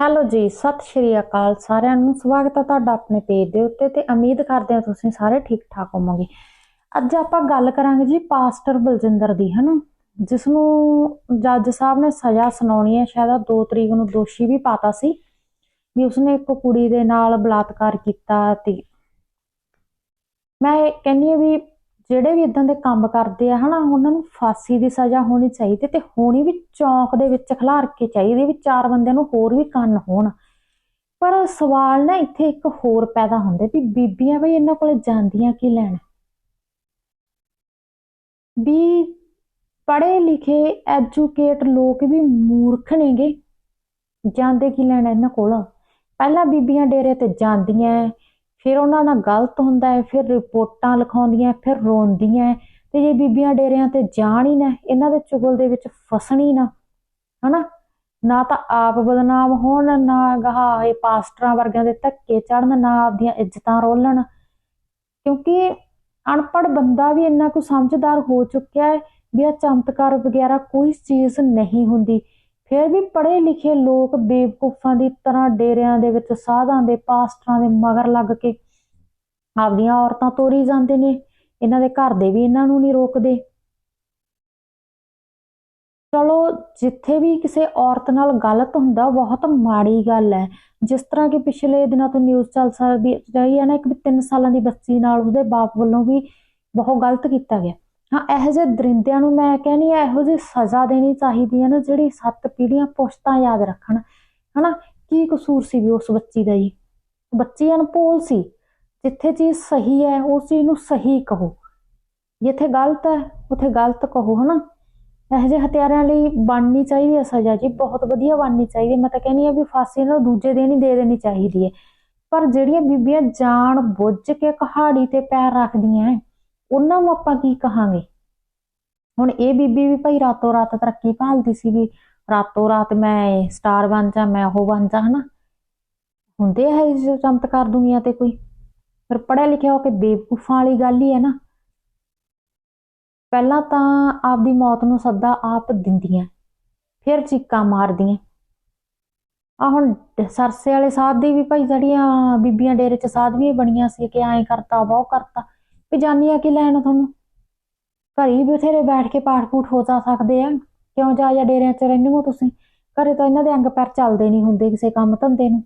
Hello ਜੀ, ਸਤਿ ਸ਼੍ਰੀ ਅਕਾਲ ਸਾਰਿਆਂ ਨੂੰ। ਸਵਾਗਤ ਹੈ ਤੁਹਾਡਾ ਆਪਣੇ ਪੇਜ ਦੇ ਉੱਤੇ ਤੇ ਉਮੀਦ ਕਰਦੇ ਹਾਂ ਤੁਸੀਂ ਸਾਰੇ ਠੀਕ ਠਾਕ ਹੋਵੋਗੇ। ਅੱਜ ਆਪਾਂ ਗੱਲ ਕਰਾਂਗੇ ਜੀ ਪਾਸਟਰ ਬਲਜਿੰਦਰ ਦੀ, ਹਨਾ? ਜਿਸ ਨੂੰ ਜੱਜ ਸਾਹਿਬ ਨੇ ਸਜ਼ਾ ਸੁਣਾਉਣੀ ਹੈ, ਸ਼ਾਇਦ 2 ਤਰੀਕ ਨੂੰ ਦੋਸ਼ੀ ਵੀ ਪਾਤਾ ਸੀ। ਵੀ ਉਸਨੇ ਇੱਕ ਕੁੜੀ ਦੇ ਨਾਲ ਬਲਾਤਕਾਰ ਕੀਤਾ ਤੇ ਮੈਂ ਇਹ ਕਹਿੰਦੀ ਹਾਂ ਵੀ ਜਿਹੜੇ ਵੀ ਇਦਾਂ ਦੇ ਕੰਮ ਕਰਦੇ ਆ, ਹਨਾ, ਉਹਨਾਂ ਨੂੰ ਫਾਂਸੀ ਦੀ ਸਜ਼ਾ ਹੋਣੀ ਚਾਹੀਦੀ ਤੇ ਹੋਣੀ ਵੀ ਚੌਂਕ ਦੇ ਵਿੱਚ ਖਿਲਾਰ ਕੇ ਚਾਹੀਦੀ ਵੀ ਚਾਰ ਬੰਦਿਆਂ ਨੂੰ ਹੋਰ ਵੀ ਕੰਨ ਹੋਣ। ਪਰ ਸਵਾਲ ਨਾ ਇੱਥੇ ਇੱਕ ਹੋਰ ਪੈਦਾ ਹੁੰਦਾ ਵੀ ਬੀਬੀਆਂ ਬਈ ਇਹਨਾਂ ਕੋਲ ਜਾਂਦੀਆਂ ਕੀ ਲੈਣ? ਵੀ ਪੜ੍ਹੇ ਲਿਖੇ, ਐਜੂਕੇਟ ਲੋਕ ਵੀ ਮੂਰਖ ਨੇਗੇ, ਜਾਂਦੇ ਕੀ ਲੈਣ ਇਹਨਾਂ ਕੋਲ? ਪਹਿਲਾਂ ਬੀਬੀਆਂ ਡੇਰੇ ਤੇ ਜਾਂਦੀਆਂ ਫਿਰ ਉਹਨਾਂ ਨਾਲ ਗਲਤ ਹੁੰਦਾ ਹੈ, ਫਿਰ ਰਿਪੋਰਟਾਂ ਲਿਖਾਉਂਦੀਆਂ, ਫਿਰ ਰੋਂਦੀਆਂ ਤੇ ਜੇ ਬੀਬੀਆਂ ਡੇਰਿਆਂ ਤੇ ਜਾਣ ਹੀ ਨਾ, ਇਹਨਾਂ ਦੇ ਚੁਗਲ ਦੇ ਵਿੱਚ ਫਸਣ ਹੀ ਨਾ, ਹਨਾ? ਨਾ ਤਾਂ ਆਪ ਬਦਨਾਮ ਹੋਣ, ਨਾ ਗਾਹ ਇਹ ਪਾਸਟਰਾਂ ਵਰਗਿਆਂ ਦੇ ਧੱਕੇ ਚੜਨ ਨਾ ਆਪਦੀਆਂ ਇੱਜ਼ਤਾਂ ਰੋਲਣ, ਕਿਉਂਕਿ ਅਨਪੜ੍ਹ ਬੰਦਾ ਵੀ ਇੰਨਾ ਕੁ ਸਮਝਦਾਰ ਹੋ ਚੁੱਕਿਆ ਹੈ ਵੀ ਇਹ ਚਮਤਕਾਰ ਵਗੈਰਾ ਕੋਈ ਚੀਜ਼ ਨਹੀਂ ਹੁੰਦੀ। ਫਿਰ ਵੀ ਪੜ੍ਹੇ ਲਿਖੇ ਲੋਕ ਬੇਵਕੂਫਾਂ ਦੀ ਤਰ੍ਹਾਂ ਡੇਰਿਆਂ ਦੇ ਵਿੱਚ ਸਾਧਾਂ ਦੇ ਪਾਸਟਰਾਂ ਦੇ ਮਗਰ ਲੱਗ ਕੇ ਆਪਦੀਆਂ ਔਰਤਾਂ ਤੋਰੀ ਜਾਂਦੇ ਨੇ। ਇਹਨਾਂ ਦੇ ਘਰ ਦੇ ਵੀ ਇਹਨਾਂ ਨੂੰ ਨਹੀਂ ਰੋਕਦੇ। ਚਲੋ, ਜਿੱਥੇ ਵੀ ਕਿਸੇ ਔਰਤ ਨਾਲ ਗਲਤ ਹੁੰਦਾ, ਬਹੁਤ ਮਾੜੀ ਗੱਲ ਹੈ। ਜਿਸ ਤਰ੍ਹਾਂ ਕਿ ਪਿਛਲੇ ਦਿਨਾਂ ਤੋਂ ਨਿਊਜ਼ ਚੱਲ ਸਕਦੀ ਰਹੀ ਹੈ ਨਾ ਇੱਕ ਵੀ 3 ਸਾਲਾਂ ਦੀ ਬੱਚੀ ਨਾਲ ਉਹਦੇ ਬਾਪ ਵੱਲੋਂ ਵੀ ਬਹੁਤ ਗਲਤ ਕੀਤਾ ਗਿਆ। ਹਾਂ ਇਹੋ ਜਿਹੇ ਦਰਿੰਦਿਆਂ ਨੂੰ ਮੈਂ ਕਹਿੰਦੀ ਆ ਇਹੋ ਜਿਹੀ ਸਜ਼ਾ ਦੇਣੀ ਚਾਹੀਦੀ ਹੈ ਨਾ ਜਿਹੜੀ ਸੱਤ ਪੀੜ੍ਹੀਆਂ ਪੁਸ਼ਤਾਂ ਯਾਦ ਰੱਖਣ। ਹਨਾ ਕੀ ਕਸੂਰ ਸੀ ਵੀ ਉਸ ਬੱਚੀ ਦਾ ਜੀ? ਬੱਚੀ ਅਨਪੋਲ ਸੀ। ਜਿੱਥੇ ਚੀਜ਼ ਸਹੀ ਹੈ ਉਸ ਚੀਜ਼ ਨੂੰ ਸਹੀ ਕਹੋ। ਜਿੱਥੇ ਗਲਤ ਹੈ ਉੱਥੇ ਗਲਤ ਕਹੋ ਹਨਾ। ਇਹੋ ਜਿਹੇ ਹਥਿਆਰਾਂ ਲਈ ਬਣਨੀ ਚਾਹੀਦੀ ਹੈ ਸਜ਼ਾ ਜੀ ਬਹੁਤ ਵਧੀਆ ਬਣਨੀ ਚਾਹੀਦੀ ਹੈ। ਮੈਂ ਤਾਂ ਕਹਿੰਦੀ ਆ ਵੀ ਫਾਂਸੀ ਨਾਲ ਦੂਜੇ ਦਿਨ ਹੀ ਦੇ ਦੇਣੀ ਚਾਹੀਦੀ ਹੈ। ਪਰ ਜਿਹੜੀਆਂ ਬੀਬੀਆਂ ਜਾਣ ਬੁੱਝ ਕੇ ਕਹਾੜੀ ਤੇ ਪੈਰ ਰੱਖਦੀਆਂ ਹੈ, ਉਹਨਾਂ ਨੂੰ ਆਪਾਂ ਕੀ ਕਹਾਂਗੇ? ਹੁਣ ਇਹ ਬੀਬੀ ਵੀ ਭਾਈ ਰਾਤੋਂ ਰਾਤ ਤਰੱਕੀ ਭਾਲਦੀ ਸੀ ਵੀ ਰਾਤੋਂ ਰਾਤ ਮੈਂ ਸਟਾਰ ਬਣ ਜਾ, ਮੈਂ ਉਹ ਬਣ ਜਾ, ਹਨਾ? ਹੁੰਦੇ ਹੈ ਇਸ ਚਮਤਕਾਰ ਦੁਨੀਆ ਤੇ ਕੋਈ? ਫਿਰ ਪੜਿਆ ਲਿਖਿਆ ਹੋ ਕੇ ਬੇਵਕੂਫਾਂ ਵਾਲੀ ਗੱਲ ਹੀ ਹੈ ਨਾ। ਪਹਿਲਾਂ ਤਾਂ ਆਪਦੀ ਮੌਤ ਨੂੰ ਸੱਦਾ ਆਪ ਦਿੰਦੀਆਂ, ਫਿਰ ਚੀਕਾਂ ਮਾਰਦੀਆਂ। ਆ ਹੁਣ ਸਰਸੇ ਵਾਲੇ ਸਾਧ ਦੀ ਵੀ ਭਾਈ ਜਿਹੜੀਆਂ ਬੀਬੀਆਂ ਡੇਰੇ ਚ ਸਾਧਵੀਆਂ ਬਣੀਆਂ ਸੀ ਕਿ ਐਂ ਕਰਤਾ ਬਹੁ ਕਰਤਾ। ਵੀ ਜਾਨੀਆਂ ਕੀ ਲੈਣ ਤੁਹਾਨੂੰ? ਘਰੀ ਬਥੇਰੇ ਬੈਠ ਕੇ ਪਾਠ ਪੂਠ ਹੋ ਜਾ ਸਕਦੇ ਆ। ਕਿਉਂ ਜਾ ਜਾ ਡੇਰਿਆਂ ਚ ਰਹਿੰਦੇ ਹੋ ਤੁਸੀਂ? ਘਰੇ ਤਾਂ ਇਹਨਾਂ ਦੇ ਅੰਗ ਪੈਰ ਚੱਲਦੇ ਨਹੀਂ ਹੁੰਦੇ ਕਿਸੇ ਕੰਮ ਧੰਦੇ ਨੂੰ।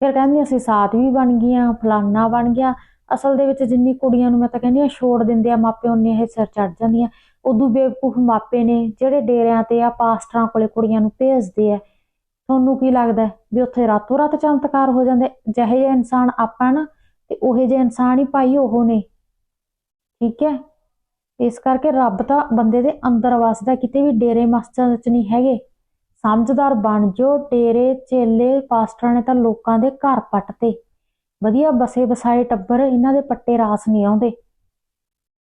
ਫਿਰ ਕਹਿੰਦੀ ਅਸੀਂ ਸਾਥ ਵੀ ਬਣ ਗਈਆਂ, ਫਲਾਨਾ ਬਣ ਗਿਆ। ਅਸਲ ਦੇ ਵਿੱਚ ਜਿੰਨੀ ਕੁੜੀਆਂ ਨੂੰ ਮੈਂ ਤਾਂ ਕਹਿੰਦੀ ਆ, ਛੋੜ ਦਿੰਦੇ ਆ ਮਾਪੇ ਉਹਨੇ ਇਹ ਸਿਰ ਚੜ ਜਾਂਦੀਆਂ। ਉਦੋਂ ਬੇਵਕੂਫ ਮਾਪੇ ਨੇ ਜਿਹੜੇ ਡੇਰਿਆਂ ਤੇ ਆ, ਪਾਸਟਰਾਂ ਕੋਲੇ ਕੁੜੀਆਂ ਨੂੰ ਭੇਜਦੇ ਆ। ਤੁਹਾਨੂੰ ਕੀ ਲੱਗਦਾ ਵੀ ਉੱਥੇ ਰਾਤੋਂ ਰਾਤ ਚਮਤਕਾਰ ਹੋ ਜਾਂਦੇ? ਜਿਹੇ ਜਿਹੇ ਇਨਸਾਨ ਆਪਾਂ ਨਾ ਤੇ ਉਹੇ ਜਿਹੇ ਇਨਸਾਨ ਹੀ ਭਾਈ ਉਹ ਨੇ। ਠੀਕ ਹੈ? ਇਸ ਕਰਕੇ ਰੱਬ ਤਾਂ ਬੰਦੇ ਦੇ ਅੰਦਰ ਵਸਦਾ, ਕਿਤੇ ਵੀ ਡੇਰੇ ਮਸਜਿਦ ਚ ਨਹੀਂ ਹੈਗੇ। ਸਮਝਦਾਰ ਬਣ ਜਾਓ, ਡੇਰੇ, ਚੇਲੇ, ਪਾਸਟਰਾਂ ਨੇ ਤਾਂ ਲੋਕਾਂ ਦੇ ਘਰ ਪੱਟਤੇ। ਵਧੀਆ ਬਸੇ ਬਸਾਏ ਟੱਬਰ, ਇਹਨਾਂ ਦੇ ਪੱਟੇ ਰਾਸ ਨਹੀਂ ਆਉਂਦੇ।